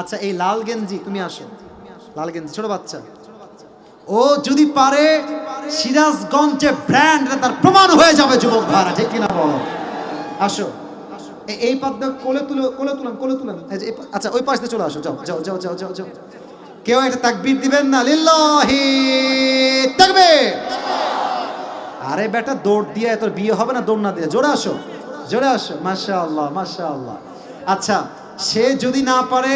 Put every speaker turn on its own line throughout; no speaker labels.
আচ্ছা এই লাল গেঞ্জি, তুমি আসো। লাল গেঞ্জি, ছোট বাচ্চা। ও যদি পারে, সিরাজগঞ্জে ব্র্যান্ড তার প্রমাণ হয়ে যাবে, যুবক ভাড়া ঠিক কিনা বলো? আসো। এই পাত দিয়ে কোলে তুলে, কোলে তুলাম কোলে তুলাম। আচ্ছা ওই পাশ চলে আসো, যাও যাও যাও যাও যাও যাও। কেউ একটা তাকবীর দিবেন না, লিল্লাহি তাকবীর। আরে বেটা, দৌড় দিয়ে তোর বিয়ে হবে না, দৌড় না দিয়ে? জোরে আসো জোরে আসো। মাশা আল্লাহ মাশা আল্লাহ আচ্ছা সে যদি না পারে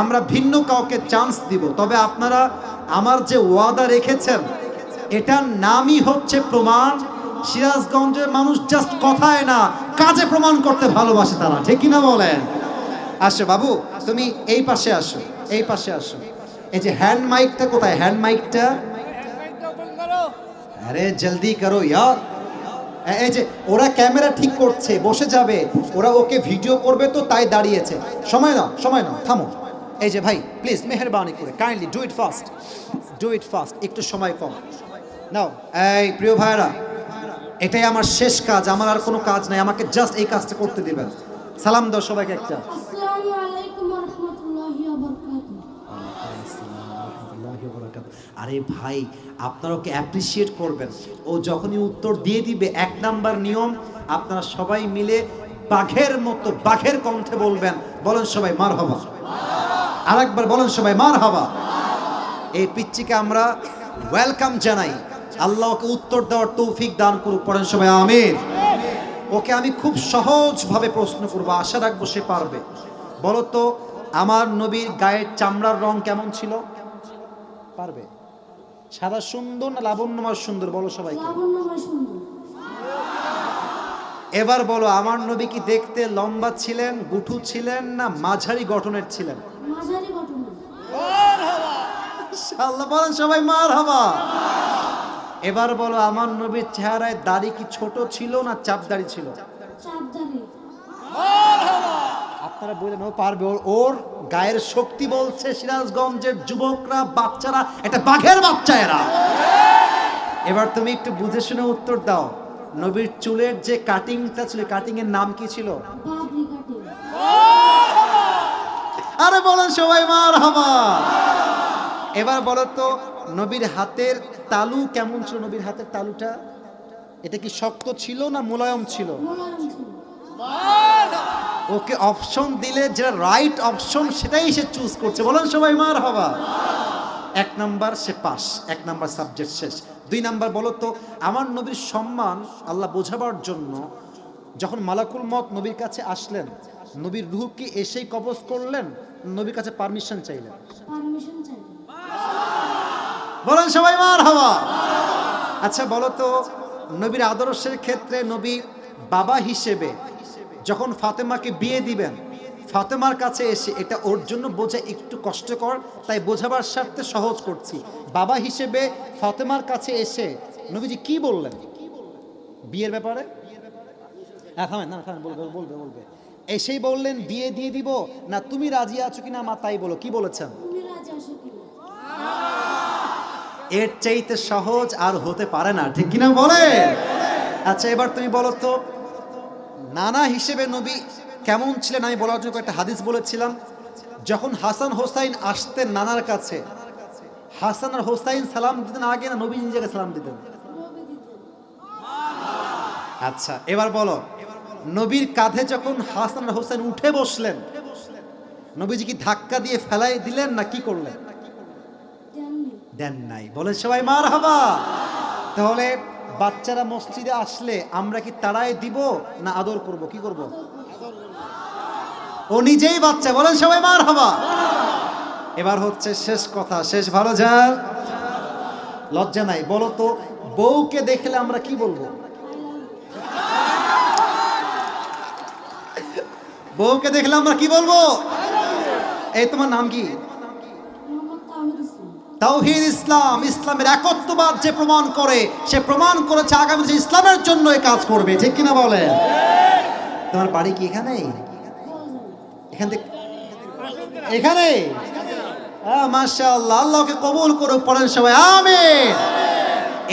আমরা ভিন্ন কাউকে চান্স দিব। তবে আপনারা আমার যে ওয়াদা রেখেছেন, এটার নামই হচ্ছে প্রমাণ। সিরাজগঞ্জের মানুষ জাস্ট কথায় না, কাজে প্রমাণ করতে ভালোবাসে তারা, ঠিক কিনা বলেন? আসো বাবু, তুমি এই পাশে আসো, এই পাশে আসো। এই যে হ্যান্ড মাইকটা কোথায়? হ্যান্ড মাইকটা আরে জলদি করো ইয়ার। এই যে ওরা ক্যামেরা ঠিক করছে, বসে যাবে। ওরা ওকে ভিডিও করবে তো তাই দাঁড়িয়েছে। সময় নাও সময় নাও, থামো। এই যে ভাই প্লিজ মেহরবানি করে kindly do it fast do it fast একটু সময় কম। নাও এই প্রিয় ভাইরা এটাই আমার শেষ কাজ আমার আর কোনো কাজ নাই আমাকে জাস্ট এই কাজটা করতে দেবেন। সালাম দাও সবাইকে একটা। আরে ভাই আপনারা ওকে অ্যাপ্রিসিয়েট করবেন? ও যখনই উত্তর দিয়ে দিবে এক নাম্বার নিয়ম আপনারা সবাই মিলে বাঘের মতো বাঘের কণ্ঠে বলবেন। বলেন সবাই মার হবা আরেকবার বলেন সবাই মার হবা এই পিচ্চিকে আমরা ওয়েলকাম জানাই। আল্লাহ ওকে উত্তর দেওয়ার তৌফিক দান করুক পড়েন সবাই আমির ওকে আমি খুব সহজভাবে প্রশ্ন করব আশা রাখব সে পারবে। বলো তো আমার নবীর গায়ের চামড়ার রং কেমন ছিল? পারবে? সাদা সুন্দর না লাবণ্যময় সুন্দর? বলো সবাইকে।
লাবণ্যময়
এবার বলো আমার নবী কি দেখতে লম্বা ছিলেন গুঠু ছিলেন না মাঝারি গঠনের ছিলেন?
মাঝারি
বলেন সবাই মার হবা এবার বলো আমার নবীর চেহারায় দাড়ি কি ছোট ছিল না চাপ দাড়ি ছিল? আপনারা বললেন ও পারবে। ওর ওর গায়ের শক্তি বলছে সিরাজগঞ্জের যুবকরা বাচ্চারা এটা বাঘের বাচ্চা এরা। এবার তুমি একটু বুঝে শুনে উত্তর দাও। নবীর চুলের যে কাটিংটা ছিল কাটিং এর নাম কি ছিল? আরে বলেন সবাই মার হবা এবার বলো তো, নবীর হাতের তালু কেমন ছিল? নবীর হাতের তালুটা? এটা কি শক্ত ছিল না মোলায়ম ছিল? ওকে অপশন দিলে যেটা রাইট অপশন সেটাই সে চুজ করছে। বলেন সবাই মার হবা এক নাম্বার সে পাস, এক নাম্বার সাবজেক্ট শেষ। দুই নাম্বার বলো তো, আমার নবীর সম্মান আল্লাহ বোঝাবার জন্য যখন মালাকুল মত নবীর কাছে আসলেন নবীর রুহ কি এসেই কবজ করলেন? নবীর কাছে পারমিশন চাইলেন। বলেন সবাই মার হওয়া আচ্ছা বলো তো নবীর আদর্শের ক্ষেত্রে নবী বাবা হিসেবে যখন ফাতেমাকে বিয়ে দিবেন ফাতেমার কাছে এসে এটা ওর জন্য বোঝা একটু কষ্টকর তাই বোঝাবার স্বার্থে সহজ করছি। বাবা হিসেবে ফাতেমার কাছে এসে নবীজি কি বললেন? বিয়ের ব্যাপারে? হ্যাঁ থামেন না থামেন বলবে বলবে বলবে। এসেই বললেন বিয়ে দিয়ে দিব না তুমি রাজি আছো কিনা মা তাই বলো। কি বলেছেন? এর চাইতে সহজ আর হতে পারে না ঠিক কিনা বলে আচ্ছা এবার তুমি বলো তো নানা হিসেবে নবী কেমন ছিলেন? আমি বলার জন্য একটা হাদিস বলেছিলাম। যখন হাসান হোসাইন আসতেন নানার কাছে হাসান আর হোসাইন সালাম দিতেন আগে না নবী নিজেকে সালাম দিতেন। আচ্ছা এবার বলো নবীর কাঁধে যখন হাসান হোসেন উঠে বসলেন, নবীজি কি ধাক্কা দিয়ে ফেলাই দিলেন না কি করলেন? দেন নাই। বলে সবাই মার হবা তাহলে বাচ্চারা মসজিদে আসলে আমরা কি তাড়াই দিব না আদর করব? কি করব? ও নিজেই বাচ্চা। বলেন সবাই মার হবা এবার হচ্ছে শেষ কথা। শেষ ভালো যার লজ্জা নাই। বলো তো, বউকে দেখলে আমরা কি বলব? বউকে দেখলে আমরা কি বলব? এই তোমার নাম কি? তাওহিদ ইসলাম, ইসলামের একত্ববাদ যে প্রমাণ করে, সে প্রমাণ করেছে আগামী ইসলামের জন্য কাজ করবে, ঠিক কিনা বলে তোমার বাড়ি কি এখানে? এখান থেকে এখানে? মাশাআল্লাহ, আল্লাহকে কবুল করুক, পড়েন সবাই, আমিন।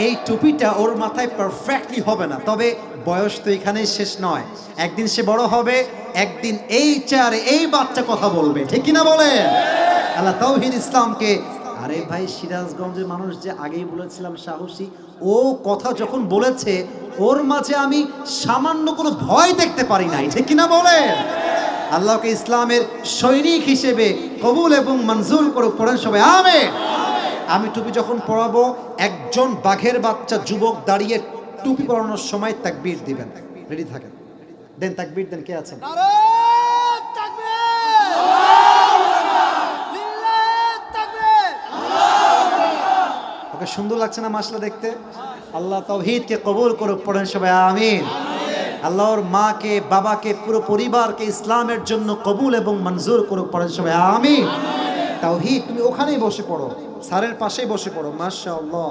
এই টুপিটা ওর মাথায় পারফেক্টলি হবে না, তবে বয়স তো এখানেই শেষ নয়। একদিন সে বড় হবে, একদিন এই চেয়ারে এই বাচ্চা কথা বলবে। ঠিক কিনা বলে আল্লাহ তৌহিদ ইসলামকে, আরে ভাই সিরাজগঞ্জের মানুষ যে আগেই বলেছিলাম সাহসী, ও কথা যখন বলেছে, ওর মাঝে আমি সামান্য কোনো ভয় দেখতে পারি নাই। ঠিক কিনা বলে আল্লাহকে ইসলামের সৈনিক হিসেবে কবুল এবং মঞ্জুর করে পড়েন সবাই আমে আমি টুপি যখন পড়াবো একজন বাঘের বাচ্চা যুবক দাঁড়িয়ে টুপি পরানোর সময় তাকবীর দিবেন। রেডি থাকেন? দেন তাকবীর দেন কে আছেন ওকে সুন্দর লাগছে না মাসলা দেখতে? আল্লাহ তৌহিদকে কবুল করুক পড়েন সবাই আমিন। আল্লাহর মাকে বাবাকে পুরো পরিবারকে ইসলামের জন্য কবুল এবং মঞ্জুর করুক পড়েন সবাই আমিন। তাওহিদ তুমি ওখানেই বসে পড়ো স্যারের পাশেই বসে পড়ো মাশাআল্লাহ।